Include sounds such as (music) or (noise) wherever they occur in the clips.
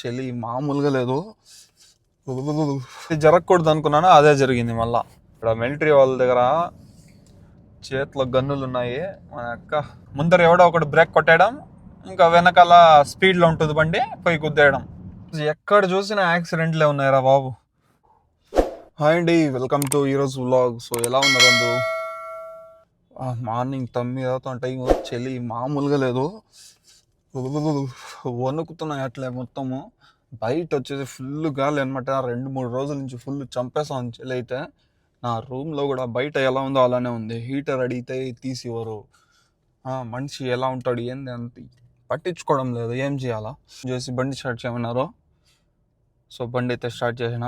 చలి మామూలుగా లేదు. ఇది జరగకూడదు అనుకున్నాను? అదే జరిగింది మళ్ళా. ఇక్కడ మిలిటరీ వాళ్ళ దగ్గర చేతిలో గన్నులు ఉన్నాయి మన అక్క. ముందర ఎవడో ఒకటి బ్రేక్ కొట్టేయడం ఇంకా వెనకాల స్పీడ్లో ఉంటుంది బండి పోయి గుద్దేయడం. ఎక్కడ చూసినా యాక్సిడెంట్లే ఉన్నాయిరా బాబు. హాయ్ అండి వెల్కమ్ టు ఈరోజు వ్లాగ్ సో ఎలా ఉన్నారు అందరూ? మార్నింగ్ తొమ్మిది అవుతున్న టైం చలి మామూలుగా లేదు. వణుకుతున్నాయి అట్లే మొత్తము బయట వచ్చేసి ఫుల్ గాలి అనమాట రెండు మూడు రోజుల నుంచి ఫుల్ చంపేసాం చెల్లైతే అయితే నా రూమ్లో కూడా బయట ఎలా ఉందో అలానే ఉంది హీటర్ అడిగితే తీసివ్వరు మనిషి ఎలా ఉంటాడు ఏంది అంత పట్టించుకోవడం లేదు ఏం చేయాలా చేసి బండి స్టార్ట్ చేయమన్నారు సో బండి అయితే స్టార్ట్ చేసిన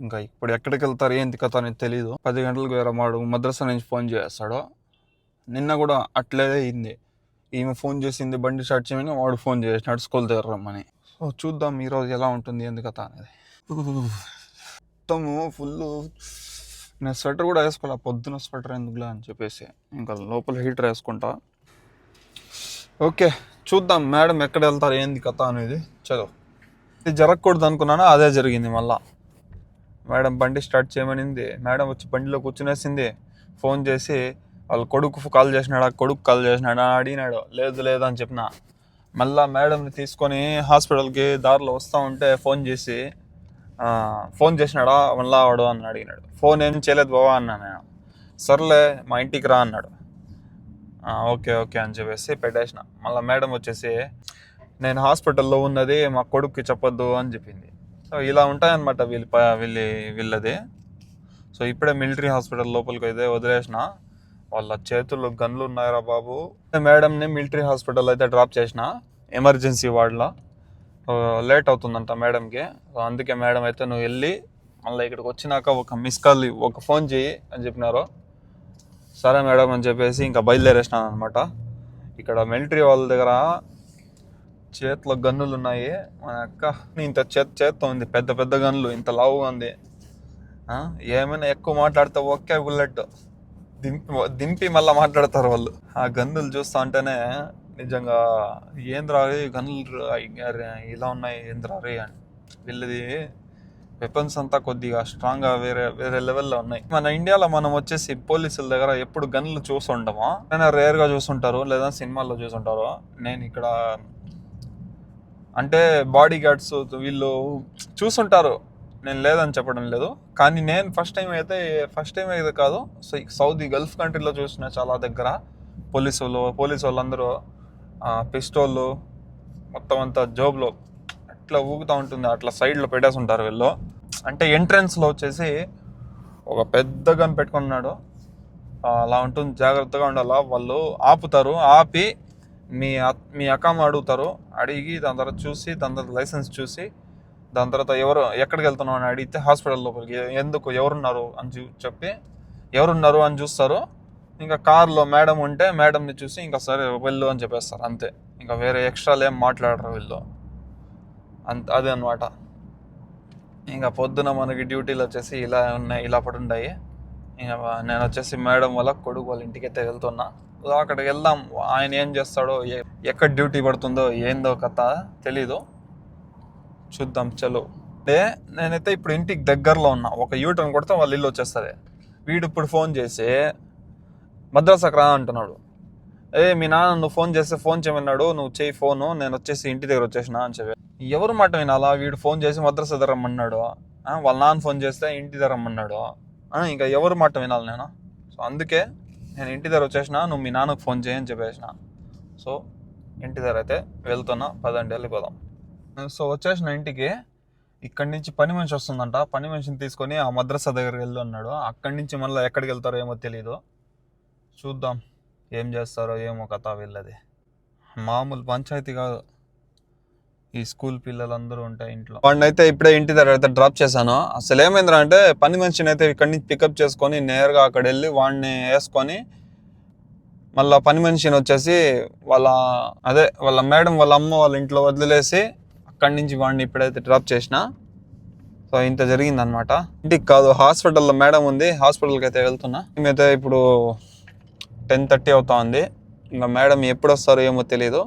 ఇంకా ఇప్పుడు ఎక్కడికి వెళ్తారు ఏంటి కథ అనేది తెలియదు పది గంటలకు వేరే వాడు మద్రసా నుంచి ఫోన్ చేస్తాడు నిన్న కూడా అట్లే అయింది ఈమె ఫోన్ చేసింది బండి స్టార్ట్ చేయమని వాడు ఫోన్ చేసినాడు స్కూల్ దగ్గర రమ్మని. సో చూద్దాం ఈరోజు ఎలా ఉంటుంది ఏంది కథ అనేది. మొత్తము ఫుల్ నేను స్వెటర్ కూడా వేసుకోవాలి పొద్దున స్వెటర్ ఎందుకులే అని చెప్పేసి. ఇంకా లోపల హీటర్ వేసుకుంటా. ఓకే చూద్దాం మేడం ఎక్కడ వెళ్తారు ఏంది కథ అనేది. చదువు ఇది జరగకూడదు అనుకున్నాను అదే జరిగింది మళ్ళా. మేడం బండి స్టార్ట్ చేయమనింది మేడం వచ్చి బండిలో కూర్చునేసింది ఫోన్ చేసి వాళ్ళ కొడుకు కాల్ చేసినాడా? కొడుకు కాల్ చేసినాడా? అడిగినాడు. లేదు లేదు అని చెప్పిన. మళ్ళా మేడంని తీసుకొని హాస్పిటల్కి దారిలో వస్తూ ఉంటే ఫోన్ చేసి ఫోన్ చేసినాడా? మళ్ళా వాడు అని అడిగినాడు. ఫోన్ ఏం చేయలేదు బావా అన్నా నేను. సర్లే మా ఇంటికి రా అన్నాడు. ఓకే ఓకే అని చెప్పేసి పెట్టేసిన. మళ్ళీ మేడం వచ్చేసి నేను హాస్పిటల్లో ఉన్నది మా కొడుక్కి చెప్పొద్దు అని చెప్పింది. సో ఇలా ఉంటాయన్నమాట వీళ్ళ వీళ్ళ వీళ్ళది. సో ఇప్పుడే మిలిటరీ హాస్పిటల్ లోపలికి అయితే వదిలేసిన. వాళ్ళ చేతుల్లో గన్లు ఉన్నాయరా బాబు. మేడంని మిలిటరీ హాస్పిటల్ అయితే డ్రాప్ చేసిన. ఎమర్జెన్సీ వార్డ్లో. లేట్ అవుతుందంట మేడంకి. అందుకే మేడం అయితే నువ్వు వెళ్ళి మళ్ళీ ఇక్కడికి వచ్చినాక ఒక మిస్ కాల్ ఒక ఫోన్ చేయి అని చెప్పినారు. సరే మేడం అని చెప్పేసి ఇంకా బయలుదేరేసినాను అనమాట ఇక్కడ మిలిటరీ వాళ్ళ దగ్గర చేతిలో గన్నులు ఉన్నాయి. మన అక్క ఇంత చేత చేత్తో ఉంది. పెద్ద పెద్ద గన్నులు. ఇంత లావుగా ఉంది. ఏమైనా ఎక్కువ మాట్లాడితే ఒకే బుల్లెట్. దింపి దింపి మళ్ళీ మాట్లాడతారు వాళ్ళు. ఆ గన్నులు చూస్తా అంటేనే నిజంగా ఏంద్రా గన్నులు ఇలా ఉన్నాయి ఏంద్రా రే అని. వీళ్ళది వెపన్స్ అంతా కొద్దిగా స్ట్రాంగ్గా వేరే వేరే లెవెల్లో ఉన్నాయి. మన ఇండియాలో మనం వచ్చేసి పోలీసుల దగ్గర ఎప్పుడు గన్నులు చూసుంటామో నేను రేర్గా చూసుంటారు లేదా సినిమాల్లో చూసుంటారు నేను ఇక్కడ అంటే బాడీ గార్డ్స్ వీళ్ళు చూసుంటారు నేను లేదని చెప్పడం లేదు. కానీ నేను ఫస్ట్ టైం అయితే ఫస్ట్ టైం అయితే కాదు. సో ఈ సౌదీ గల్ఫ్ కంట్రీలో చూసిన చాలా దగ్గర పోలీసు వాళ్ళు పోలీసు వాళ్ళందరూ పిస్టోళ్ళు మొత్తం అంతా జోబ్లో అట్లా ఊగుతూ ఉంటుంది. అట్లా సైడ్లో పెట్టేసి ఉంటారు వీళ్ళు. అంటే ఎంట్రన్స్లో వచ్చేసి ఒక పెద్ద గన్ పెట్టుకున్నాడు. అలా ఉంటుంది. జాగ్రత్తగా ఉండాలా? వాళ్ళు ఆపుతారు. ఆపి మీ అ- మీ అకామ్ అడుగుతారు. అడిగి దాని తర్వాత చూసి దాని తర్వాత లైసెన్స్ చూసి దాని తర్వాత ఎవరు ఎక్కడికి వెళ్తున్నావు అని అడిగితే హాస్పిటల్ లోపలికి. ఎందుకు? ఎవరున్నారు అని చూ- చెప్పి ఎవరున్నారు అని చూస్తారు. ఇంకా కార్లో మేడం ఉంటే మేడంని చూసి ఇంకా సరే వెళ్ళు అని చెప్పేస్తారు అంతే. ఇంకా వేరే ఎక్స్ట్రాలు ఏం మాట్లాడరు వీళ్ళు. అంత అదే అనమాట ఇంకా పొద్దున మనకి డ్యూటీలు వచ్చేసి ఇలా ఉన్నాయి ఇలా పడి ఇంకా నేను వచ్చేసి మేడం వల్ల కొడుకు వాళ్ళ ఇంటికి అయితే వెళ్తున్నా. అక్కడికి వెళ్దాం. ఆయన ఏం చేస్తాడో ఎ- ఎక్కడ డ్యూటీ పడుతుందో ఏందో కథ తెలీదు. చూద్దాం చలో. అంటే నేనైతే ఇప్పుడు ఇంటికి దగ్గరలో ఉన్నా. ఒక యూటర్న్ కొడితే వాళ్ళ ఇల్లు వచ్చేస్తుంది. వీడు ఇప్పుడు ఫోన్ చేసి మద్రాసాకు రా అంటున్నాడు. ఏ మీ నాన్న నువ్వు ఫోన్ చేస్తే ఫోన్ చేయమన్నాడు. నువ్వు చేయి ఫోను నేను వచ్చేసి ఇంటి దగ్గర వచ్చేసిన అని చెప్పి. ఎవరు మాట వినాలా? వీడు ఫోన్ చేసి మద్రాసా దగ్గర రమ్మన్నాడు. వాళ్ళ నాన్న ఫోన్ చేస్తే ఇంటి దగ్గర రమ్మన్నాడు. ఇంకా ఎవరు మాట వినాలి నేను? సో అందుకే నేను ఇంటి దగ్గర వచ్చేసిన నువ్వు మీ నాన్నకు ఫోన్ చేయని చెప్పేసిన. సో ఇంటి దగ్గర అయితే వెళ్తున్నా. పదండి వెళ్ళిపోదాం. సో వచ్చేసిన ఇంటికి ఇక్కడి నుంచి పని మనిషి వస్తుందంట. పని మనిషిని తీసుకొని ఆ మద్రసా దగ్గరికి వెళ్ళి అన్నాడు. అక్కడి నుంచి మళ్ళీ ఎక్కడికి వెళ్తారో ఏమో తెలియదు చూద్దాం ఏం చేస్తారో ఏమో కథ వీళ్ళది. మామూలు పంచాయతీ కాదు. ఈ స్కూల్ పిల్లలందరూ ఉంటాయి ఇంట్లో. వాడిని అయితే ఇప్పుడే ఇంటి దగ్గర అయితే డ్రాప్ చేశాను. అసలు ఏమైందిరా అంటే పని మనిషిని అయితే ఇక్కడి నుంచి పికప్ చేసుకొని నేరుగా అక్కడ వెళ్ళి వాడిని వేసుకొని మళ్ళీ పని మనిషిని వచ్చేసి వాళ్ళ అదే వాళ్ళ మేడం వాళ్ళ అమ్మ వాళ్ళ ఇంట్లో వదిలేసి అక్కడి నుంచి వాడిని ఇప్పుడైతే డ్రాప్ చేసిన. సో ఇంత జరిగిందనమాట ఇంటికి కాదు హాస్పిటల్లో మేడం ఉంది హాస్పిటల్కి అయితే వెళ్తున్నా. మేమైతే ఇప్పుడు టెన్ థర్టీ అవుతా ఉంది ఇంకా మేడం ఎప్పుడు వస్తారో ఏమో తెలియదు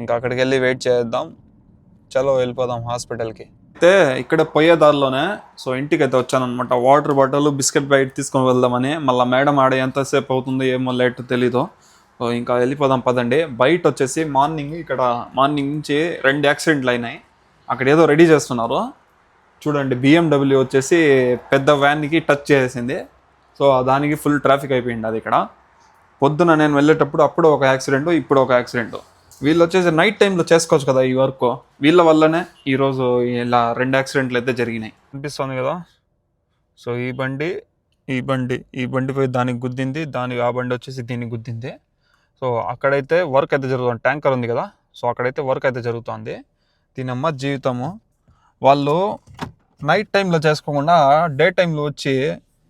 ఇంకా అక్కడికి వెళ్ళి వెయిట్ చేద్దాం. చలో వెళ్ళిపోదాం హాస్పిటల్కి. అయితే ఇక్కడ పోయే దారిలోనే సో ఇంటికి అయితే వచ్చాను అనమాట వాటర్ బాటిల్ బిస్కెట్ బయట తీసుకొని వెళ్దామని. మళ్ళీ మేడం ఆడ ఎంతసేపు అవుతుందో ఏమో లేట్ తెలీదు. ఇంకా వెళ్ళిపోదాం పదండి. బయట వచ్చేసి మార్నింగ్ ఇక్కడ మార్నింగ్ నుంచి రెండు యాక్సిడెంట్లు అయినాయి. అక్కడ ఏదో రెడీ చేస్తున్నారు. చూడండి బిఎండబ్ల్యూ వచ్చేసి పెద్ద వ్యాన్కి టచ్ చేసింది సో దానికి ఫుల్ ట్రాఫిక్ అయిపోయింది అది ఇక్కడ. పొద్దున నేను వెళ్ళేటప్పుడు అప్పుడు ఒక యాక్సిడెంట్ ఇప్పుడు ఒక యాక్సిడెంట్. వీళ్ళు వచ్చేసి నైట్ టైంలో చేసుకోవచ్చు కదా ఈ వర్క్. వీళ్ళ వల్లనే ఈరోజు ఇలా రెండు యాక్సిడెంట్లు అయితే జరిగినాయి. అనిపిస్తుంది కదా? సో ఈ బండి ఈ బండి ఈ బండి పోయి దానికి గుద్దింది దాని ఆ బండి వచ్చేసి దీనికి గుద్దింది. సో అక్కడైతే వర్క్ అయితే జరుగుతుంది. ట్యాంకర్ ఉంది కదా. సో అక్కడైతే వర్క్ అయితే జరుగుతుంది. దీనమ్మ జీవితము. వాళ్ళు నైట్ టైంలో చేసుకోకుండా డే టైంలో వచ్చి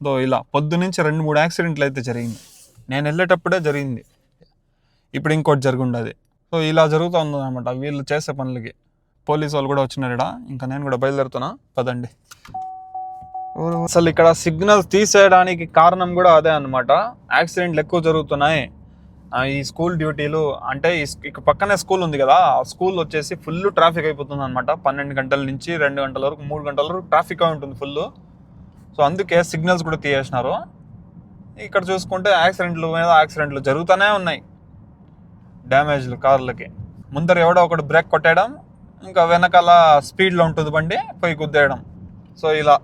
దో ఇలా పొద్దు నుంచి రెండు మూడు యాక్సిడెంట్లు అయితే జరిగింది. నేను వెళ్ళేటప్పుడే జరిగింది. ఇప్పుడు ఇంకోటి జరుగుండదు. సో ఇలా జరుగుతుంది అనమాట వీళ్ళు చేసే పనులకి. పోలీసు వాళ్ళు కూడా వచ్చినారు ఇక్కడ ఇంకా నేను కూడా బయలుదేరుతున్నా. పదండి. అసలు ఇక్కడ సిగ్నల్స్ తీసేయడానికి కారణం కూడా అదే అన్నమాట. యాక్సిడెంట్లు ఎక్కువ జరుగుతున్నాయి. ఈ స్కూల్ డ్యూటీలు అంటే ఈ ఇక పక్కనే స్కూల్ ఉంది కదా ఆ స్కూల్ వచ్చేసి ఫుల్ ట్రాఫిక్ అయిపోతుంది అనమాట పన్నెండు గంటల నుంచి రెండు గంటల వరకు మూడు గంటల వరకు ట్రాఫిక్ ఉంటుంది ఫుల్ సో అందుకే సిగ్నల్స్ కూడా తీయేసినారు ఇక్కడ చూసుకుంటే యాక్సిడెంట్లు మీద యాక్సిడెంట్లు జరుగుతూనే ఉన్నాయి. డ్యామేజ్లు కార్లకి. ముందర ఎవడో ఒకడు బ్రేక్ కొట్టేయడం ఇంకా వెనకాల స్పీడ్లో ఉంటుంది బండి పోయి గుద్దేయడం. సో ఇలా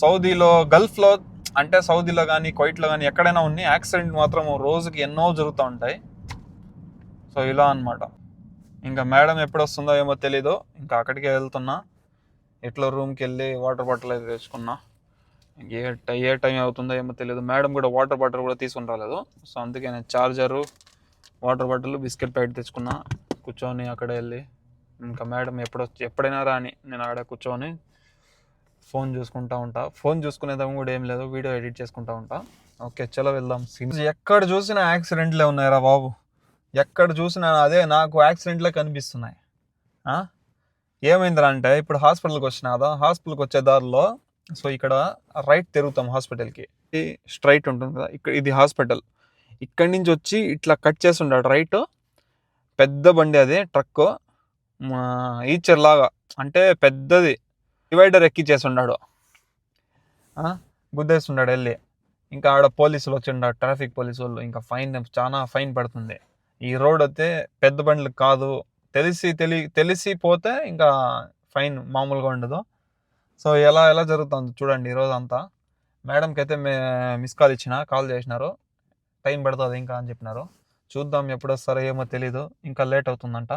సౌదీలో గల్ఫ్లో అంటే సౌదీలో కానీ క్వైట్లో కానీ ఎక్కడైనా ఉన్నాయి యాక్సిడెంట్ మాత్రం రోజుకి ఎన్నో జరుగుతూ ఉంటాయి. సో ఇలా అన్నమాట. ఇంకా మేడం ఎప్పుడు వస్తుందో ఏమో తెలీదు. ఇంకా అక్కడికే వెళ్తున్నా. ఎట్లా రూమ్కి వెళ్ళి వాటర్ బాటిల్ అయితే తెచ్చుకున్నా. ఏ ఏ టైం అవుతుందో ఏమో తెలియదు మేడం కూడా వాటర్ బాటిల్ కూడా తీసుకుని రాలేదు. సో అందుకే నేను charger water bottle biscuit packet తెచ్చుకున్నా. కూర్చొని అక్కడ వెళ్ళి. ఇంకా మేడం ఎప్పుడొచ్చి ఎప్పుడైనా రాని నేను ఆడ కూర్చొని ఫోన్ చూసుకుంటా ఉంటా. ఫోన్ చూసుకునేదాం కూడా ఏం లేదు వీడియో ఎడిట్ చేసుకుంటా ఉంటా. ఓకే చలో వెళ్దాం. ఎక్కడ చూసినా యాక్సిడెంట్లే ఉన్నాయిరా బాబు. ఎక్కడ చూసినా అదే నాకు యాక్సిడెంట్లే కనిపిస్తున్నాయి. ఏమైందిరా అంటే ఇప్పుడు హాస్పిటల్కి వచ్చిన కదా హాస్పిటల్కి వచ్చే దారిలో సో ఇక్కడ రైట్ తిరుగుతాం హాస్పిటల్కి. స్ట్రైట్ ఉంటుంది కదా ఇక్కడ ఇది హాస్పిటల్. ఇక్కడి నుంచి వచ్చి ఇట్లా కట్ చేసి ఉంటాడు రైట్? పెద్ద బండి అది ట్రక్ ఈచర్ లాగా అంటే పెద్దది. డివైడర్ ఎక్కిచ్చేసి ఉన్నాడు ఆ, గుద్దేస్తున్నాడు వెళ్ళి. ఇంకా ఆడ పోలీసులు వచ్చిండారు ట్రాఫిక్ పోలీసు వాళ్ళు ఇంకా ఫైన్ చాలా ఫైన్ పడుతుంది. ఈ రోడ్ అయితే పెద్ద బండ్లు కాదు. తెలిసి తెలి తెలిసి పోతే ఇంకా ఫైన్ మామూలుగా ఉండదు. సో ఎలా ఎలా జరుగుతుంది చూడండి ఈరోజు అంతా మేడంకి అయితే మే మిస్ కాల్ ఇచ్చిన కాల్ చేసినారు. టైం పడుతుంది ఇంకా అని చెప్పినారు. చూద్దాం ఎప్పుడు వస్తారో ఏమో తెలీదు. ఇంకా లేట్ అవుతుందంట.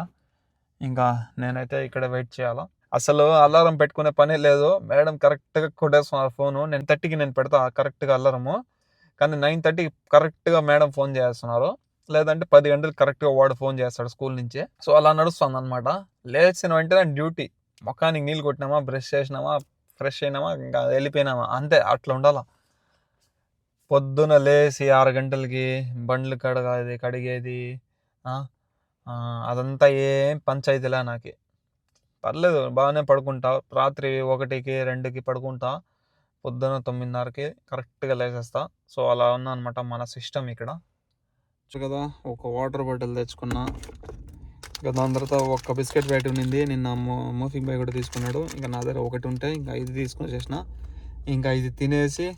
ఇంకా నేనైతే ఇక్కడ వెయిట్ చేయాలా. అసలు అలారం పెట్టుకునే పనే లేదు. మేడం కరెక్ట్గా కొట్టేస్తున్నారు ఫోను. నేను థర్టీకి నేను పెడతా కరెక్ట్గా అలారము. కానీ నైన్ థర్టీ కరెక్ట్గా మేడం ఫోన్ చేస్తున్నారు. లేదంటే పది గంటలు కరెక్ట్గా వాడు ఫోన్ చేస్తాడు స్కూల్ నుంచి. సో అలా నడుస్తుంది అనమాట లేచిన వెంటనే డ్యూటీ. ముఖానికి నీళ్ళు కొట్టినామా బ్రష్ చేసినామా ఫ్రెష్ అయినామా ఇంకా వెళ్ళిపోయినామా. అంతే అట్లా ఉండాలా. పొద్దున లేచి ఆరు గంటలకి బండ్లు కడగాది కడిగేది అదంతా ఏం పంచాయతీలే నాకు. పర్లేదు బాగానే పడుకుంటా. రాత్రి ఒకటికి రెండుకి పడుకుంటా. పొద్దున తొమ్మిదిన్నరకి కరెక్ట్గా లేచేస్తా సో అలా ఉందన్నమాట మన సిస్టమ్ ఇక్కడ. కదా ఒక వాటర్ బాటిల్ తెచ్చుకున్నా. ఇంకా దాని తర్వాత ఒక బిస్కెట్ ప్యాకెట్ ఉన్నింది. నిన్న మోఫింగ్ బాయ్ కూడా తీసుకున్నాడు. ఇంకా నా దగ్గర ఒకటి ఉంటే ఇంకా ఇది తీసుకొని చేసిన. ఇంకా ఇది తినేసి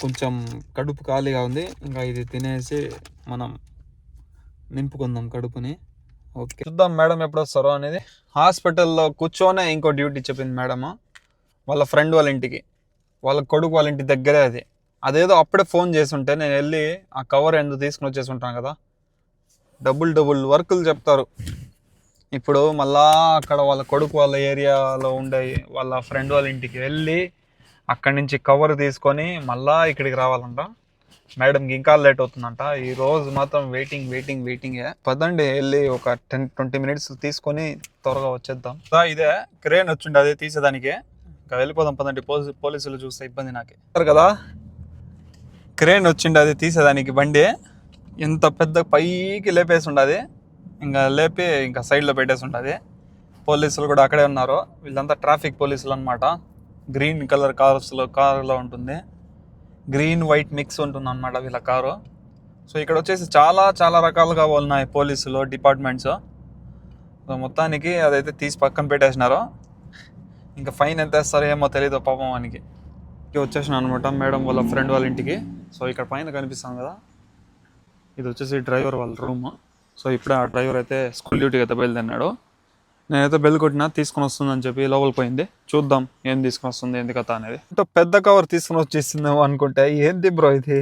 కొంచెం కడుపు ఖాళీగా ఉంది. ఇంకా ఇది తినేసి మనం నింపుకుందాం కడుపుని. ఓకే. చూద్దాం మేడం ఎప్పుడు వస్తారో అనేది. హాస్పిటల్లో కూర్చోనే ఇంకో డ్యూటీ చెప్పింది మేడం వాళ్ళ ఫ్రెండ్ వాళ్ళ ఇంటికి. వాళ్ళ కొడుకు వాళ్ళ ఇంటి దగ్గరే అది. అదేదో అప్పుడే ఫోన్ చేసి ఉంటే నేను వెళ్ళి ఆ కవర్ ఎందుకు తీసుకుని వచ్చేసి ఉంటాను కదా. డబుల్ డబుల్ వర్కులు చెప్తారు. ఇప్పుడు మళ్ళా అక్కడ వాళ్ళ కొడుకు వాళ్ళ ఏరియాలో ఉండే వాళ్ళ ఫ్రెండ్ వాళ్ళ ఇంటికి వెళ్ళి అక్కడి నుంచి కవర్ తీసుకొని మళ్ళా ఇక్కడికి రావాలంట. మేడంకి ఇంకా లేట్ అవుతుందంట. ఈ రోజు మాత్రం వెయిటింగ్ వెయిటింగ్ వెయిటింగ్ పదండి వెళ్ళి ఒక టెన్ ట్వంటీ మినిట్స్ తీసుకొని త్వరగా వచ్చేద్దాం. ఇదే క్రేన్ వచ్చిండే అదే తీసేదానికి. ఇంకా వెళ్ళిపోదాం పదండి పోలీసు పోలీసులు చూస్తే ఇబ్బంది నాకే. సరే కదా? క్రేన్ వచ్చిండే అది తీసేదానికి బండి. ఎంత పెద్ద పైకి లేపేసి ఉండదు. ఇంకా లేపి ఇంకా సైడ్లో పెట్టేసి ఉంటుంది పోలీసులు కూడా అక్కడే ఉన్నారు. వీళ్ళంతా ట్రాఫిక్ పోలీసులు అనమాట గ్రీన్ కలర్ కార్స్లో కారులో ఉంటుంది. గ్రీన్ వైట్ మిక్స్ ఉంటుంది అనమాట వీళ్ళ కారు. సో ఇక్కడ వచ్చేసి చాలా చాలా రకాలుగా ఉన్నాయి పోలీసులు డిపార్ట్మెంట్స్. సో మొత్తానికి అదైతే తీసి పక్కన పెట్టేసినారు. ఇంకా ఫైన్ ఎంత వేస్తారో ఏమో తెలియదు పాపం వానికి. వచ్చేసిన అనమాట మేడం వాళ్ళ ఫ్రెండ్ వాళ్ళ ఇంటికి. సో ఇక్కడ పైన కనిపిస్తాం కదా. ఇది వచ్చేసి డ్రైవర్ వాళ్ళ రూమ్. సో ఇప్పుడే ఆ డ్రైవర్ అయితే స్కూల్ డ్యూటీకి అయితే బయలుదేరినాడు. నేనైతే బెల్ కొట్టినా తీసుకొని వస్తుందని చెప్పి లోపలికి పోయింది. చూద్దాం ఏం తీసుకొని వస్తుంది ఏంది కథ అనేది. అంటే పెద్ద కవర్ తీసుకొని వచ్చేసిందేమో అనుకుంటే ఏంది బ్రో ఇది?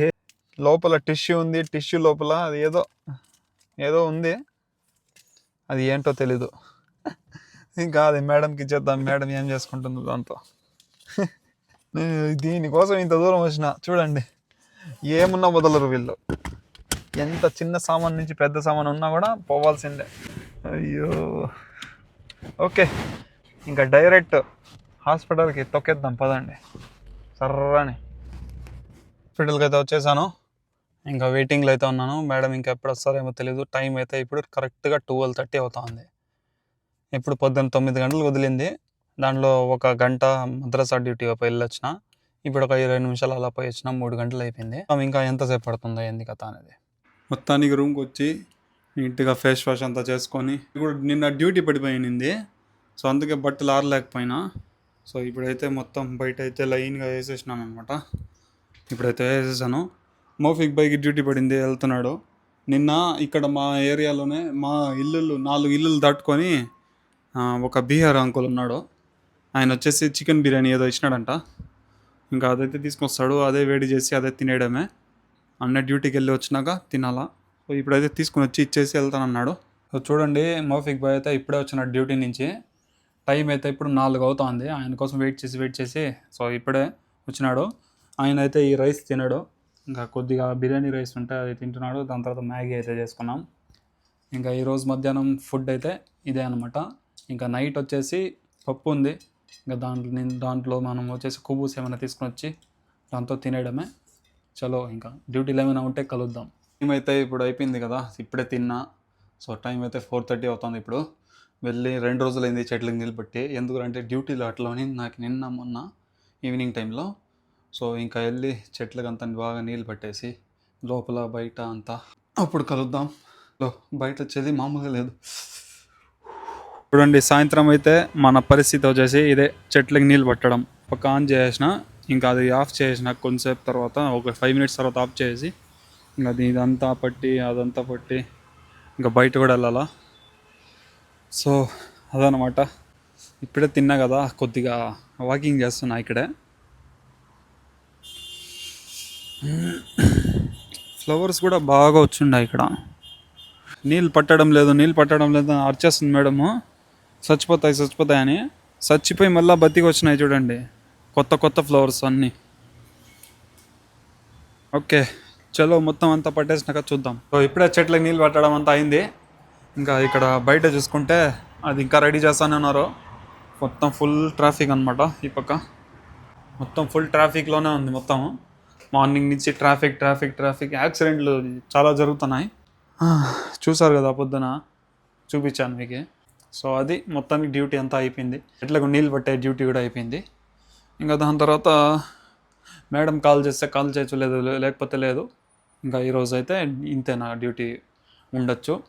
లోపల టిష్యూ ఉంది టిష్యూ లోపల అది ఏదో ఏదో ఉంది. అది ఏంటో తెలీదు. (laughs) ఇంకా అది మేడంకి ఇచ్చేద్దాం మేడం ఏం చేసుకుంటుందో దాంతో. (laughs) దీనికోసం ఇంత దూరం వచ్చిన చూడండి. ఏమున్నా వదలరు వీళ్ళు. ఎంత చిన్న సామాన్ నుంచి పెద్ద సామాన్ ఉన్నా కూడా పోవాల్సిందే. అయ్యో. ఓకే. ఇంకా డైరెక్ట్ హాస్పిటల్కి తొక్కేద్దాం పదండి. సర్రని. హాస్పిటల్కి అయితే వచ్చేసాను. ఇంకా వెయిటింగ్లో అయితే ఉన్నాను. మేడం ఇంకా ఎప్పుడు వస్తారేమో తెలియదు టైం అయితే ఇప్పుడు కరెక్ట్గా ట్వెల్వ్ థర్టీ అవుతుంది. ఇప్పుడు పొద్దున్న తొమ్మిది గంటలకు వదిలింది. దాంట్లో ఒక గంట మద్రసా డ్యూటీ పోయి వెళ్ళొచ్చిన. ఇప్పుడు ఒక ఇరవై నిమిషాలు అలా పోయి వచ్చిన. మూడు గంటలు అయిపోయింది. ఇంకా ఎంతసేపు పడుతుందో ఏంది కథ అనేది? మొత్తానికి రూమ్కి వచ్చి నీట్గా ఫేస్ వాష్ అంతా చేసుకొని ఇప్పుడు నిన్న డ్యూటీ పడిపోయింది. సో అందుకే బట్టలు ఆరలేకపోయినా. సో ఇప్పుడైతే మొత్తం బయట అయితే లైన్గా వేసేసినాను అనమాట ఇప్పుడైతే వేసేసాను. మోఫిక్ బైక్ డ్యూటీ పడింది వెళ్తున్నాడు. నిన్న ఇక్కడ మా ఏరియాలోనే మా ఇల్లులు నాలుగు ఇల్లులు దాటుకొని ఒక బీహార్ అంకుల్ ఉన్నాడు. ఆయన వచ్చేసి చికెన్ బిర్యానీ ఏదో ఇచ్చినాడంట. ఇంకా అదైతే తీసుకొస్తాడు అదే వేడి చేసి అదే తినేయడమే. అన్న డ్యూటీకి వెళ్ళి వచ్చినాక తినాలా. ఇప్పుడైతే తీసుకుని వచ్చి ఇచ్చేసి వెళ్తానన్నాడు. సో చూడండి మోఫిక్ బాయ్ అయితే ఇప్పుడే వచ్చిన డ్యూటీ నుంచి. టైం అయితే ఇప్పుడు నాలుగు అవుతుంది. ఆయన కోసం వెయిట్ చేసి వెయిట్ చేసి సో ఇప్పుడే వచ్చినాడు. ఆయన అయితే ఈ రైస్ తినడు. ఇంకా కొద్దిగా బిర్యానీ రైస్ ఉంటే అది తింటున్నాడు. దాని తర్వాత మ్యాగీ అయితే చేసుకున్నాం. ఇంకా ఈరోజు మధ్యాహ్నం ఫుడ్ అయితే ఇదే అనమాట ఇంకా నైట్ వచ్చేసి పప్పు ఉంది. ఇంకా దాంట్లో దాంట్లో మనం వచ్చేసి కుబూస్ ఏమైనా తీసుకొని వచ్చి దాంతో తినేయడమే. చలో ఇంకా డ్యూటీలు ఏమైనా ఉంటే కలుద్దాం. టైం అయితే ఇప్పుడు అయిపోయింది కదా ఇప్పుడే తిన్నా. సో టైం అయితే ఫోర్ థర్టీ అవుతుంది ఇప్పుడు. వెళ్ళి రెండు రోజులైంది చెట్లకు నీళ్ళు పట్టి. ఎందుకంటే డ్యూటీలో అట్లని నాకు నిన్న మొన్న ఈవినింగ్ టైంలో. సో ఇంకా వెళ్ళి చెట్లకు అంత బాగా నీళ్ళు పట్టేసి లోపల బయట అంతా అప్పుడు కలుద్దాం. బయట చలి మామూలుగా లేదు. చూడండి సాయంత్రం అయితే మన పరిస్థితి వచ్చేసి ఇదే చెట్లకి నీళ్ళు పట్టడం. ఒక ఆన్ చేసిన ఇంకా అది ఆఫ్ చేసిన కొంతసేపు తర్వాత ఒక ఫైవ్ మినిట్స్ తర్వాత ఆఫ్ చేసి ఇంకా అది ఇదంతా పట్టి అదంతా పట్టి ఇంకా బయట కూడా వెళ్ళాలా? సో అదనమాట ఇప్పుడే తిన్నా కదా కొద్దిగా వాకింగ్ చేస్తున్నా ఇక్కడే. ఫ్లవర్స్ కూడా బాగా వచ్చిండే ఇక్కడ. నీళ్ళు పట్టడం లేదు నీళ్ళు పట్టడం లేదు అని అరిచేస్తుంది మేడము. చచ్చిపోతాయి చచ్చిపోతాయి అని. చచ్చిపోయి మళ్ళీ బతికి వచ్చినాయి చూడండి. కొత్త కొత్త ఫ్లవర్స్ అన్నీ. ఓకే. చలో మొత్తం అంతా పట్టేసినాక చూద్దాం. సో ఇప్పుడే చెట్లకు నీళ్ళు పట్టడం అంతా అయింది. ఇంకా ఇక్కడ బయట చూసుకుంటే అది ఇంకా రెడీ చేస్తానే ఉన్నారు. మొత్తం ఫుల్ ట్రాఫిక్ అనమాట ఈ పక్క. మొత్తం ఫుల్ ట్రాఫిక్లోనే ఉంది మొత్తం. మార్నింగ్ నుంచి ట్రాఫిక్ ట్రాఫిక్ ట్రాఫిక్ యాక్సిడెంట్లు చాలా జరుగుతున్నాయి. చూసారు కదా పొద్దున? చూపించాను మీకు. సో అది మొత్తానికి డ్యూటీ అంతా అయిపోయింది. ఎట్లకు నీళ్ళు పట్టే డ్యూటీ కూడా అయిపోయింది. ఇంకా దాని తర్వాత మేడం కాల్ చేస్తే కాల్ చేయొచ్చు లేదు లేకపోతే లేదు. ఇంకా ఈరోజు అయితే ఇంతే నా డ్యూటీ ఉండొచ్చు.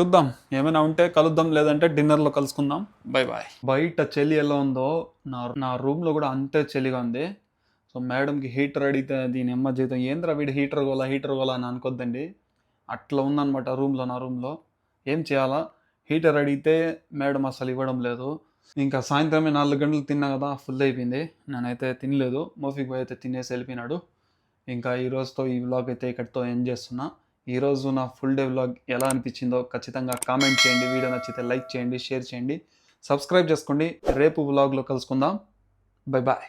చూద్దాం. ఏమైనా ఉంటే కలుద్దాం లేదంటే డిన్నర్లో కలుసుకుందాం. Bye bye. బయట చలి ఎలా ఉందో నా నా రూమ్లో కూడా అంతే చలిగా ఉంది. సో మేడంకి హీటర్ అడిగితే దీని అమ్మ జీతం ఏంద్రా వీడు హీటర్ గోలా హీటర్ గోలా అని అనుకోద్దండి. అట్లా ఉందన్నమాట రూమ్లో నా రూమ్లో. ఏం చేయాలా? హీటర్ అడిగితే మేడం అసలు ఇవ్వడం లేదు. ఇంకా సాయంత్రమే నాలుగు గంటలు తిన్నా కదా ఫుల్ అయిపోయింది. నేనైతే తినలేదు. మోఫిక్ బాయ్ అయితే తినేసి వెళ్ళిపోయినాడు. ఇంకా ఈ రోజుతో ఈ వ్లాగ్ అయితే ఇక్కడితో ఎండ్ చేస్తున్నా. ఈరోజు నా ఫుల్ డే వ్లాగ్ ఎలా అనిపించిందో ఖచ్చితంగా కామెంట్ చేయండి. వీడియో నచ్చితే లైక్ చేయండి షేర్ చేయండి. సబ్స్క్రైబ్ చేసుకోండి. రేపు వ్లాగ్లో కలుసుకుందాం. Bye bye